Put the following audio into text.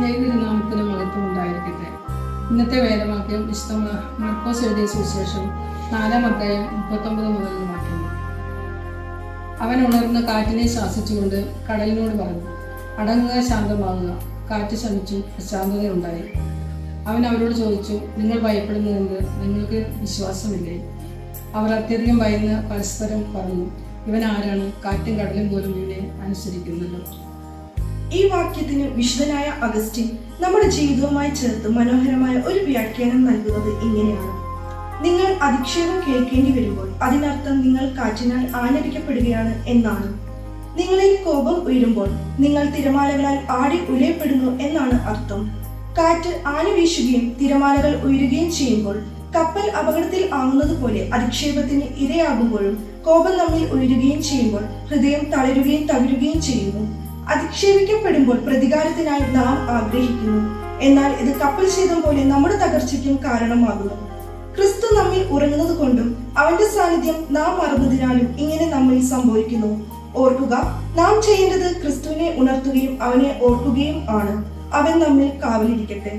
ദൈവനാമത്തിന് മഹത്വം ഉണ്ടായിരിക്കട്ടെ. ഇന്നത്തെ വേദവാക്യം വിശുദ്ധ മർക്കോസ് എഴുതിയ സുവിശേഷം നാലാം അധ്യായം മുപ്പത്തൊമ്പത് മുതൽ മാറ്റുന്നു അവൻ ഉണർന്ന് കാറ്റിനെ ശാസിച്ചുകൊണ്ട് കടലിനോട് പറഞ്ഞു അടങ്ങുക ശാന്തമാകുക. കാറ്റ് ശമിച്ചു ഉണ്ടായി അവൻ അവരോട് ചോദിച്ചു നിങ്ങൾ ഭയപ്പെടുന്നതെന്ത്? നിങ്ങൾക്ക് വിശ്വാസമില്ലേ? അവർ അത്യധികം ഭയന്ന് പരസ്പരം പറഞ്ഞു ഇവൻ ആരാണ്? കാറ്റും കടലും പോലും ഇവനെ അനുസരിക്കുന്നല്ലോ ഈ വാക്യത്തിന് വിശുദ്ധനായ അഗസ്റ്റിൻ നമ്മുടെ ജീവിതവുമായി ചേർത്ത് മനോഹരമായ ഒരു വ്യാഖ്യാനം നൽകുന്നത് ഇങ്ങനെയാണ്. നിങ്ങൾ അധിക്ഷേപം കേൾക്കേണ്ടി വരുമ്പോൾ അതിനർത്ഥം നിങ്ങൾ കാറ്റിനാൽ ആനടിക്കപ്പെടുകയാണ് എന്നാണ്. നിങ്ങളിൽ കോപം ഉയരുമ്പോൾ നിങ്ങൾ തിരമാലകളാൽ ആടി ഉലയപ്പെടുന്നു എന്നാണ് അർത്ഥം. കാറ്റ് ആന വീശുകയും തിരമാലകൾ ഉയരുകയും ചെയ്യുമ്പോൾ കപ്പൽ അപകടത്തിൽ ആവുന്നത് പോലെ അധിക്ഷേപത്തിന് ഇരയാകുമ്പോഴും കോപം നമ്മിൽ ഉയരുകയും ചെയ്യുമ്പോൾ ഹൃദയം തളരുകയും തകരുകയും ചെയ്യുന്നു. അധിക്ഷേപിക്കപ്പെടുമ്പോൾ പ്രതികാരത്തിനായി നാം ആഗ്രഹിക്കുന്നു. എന്നാൽ ഇത് കപ്പൽ ശീതം പോലെ നമ്മുടെ തകർച്ചയ്ക്കും കാരണമാകുന്നു. ക്രിസ്തു നമ്മിൽ ഉറങ്ങുന്നത് കൊണ്ടും അവന്റെ സാന്നിധ്യം നാം മറന്നതിനാലും ഇങ്ങനെ നമ്മിൽ സംഭവിക്കുന്നു. ഓർക്കുക നാം ചെയ്യേണ്ടത് ക്രിസ്തുവിനെ ഉണർത്തുകയും അവനെ ഓർക്കുകയും ആണ്. അവൻ നമ്മിൽ കാവലിരിക്കട്ടെ.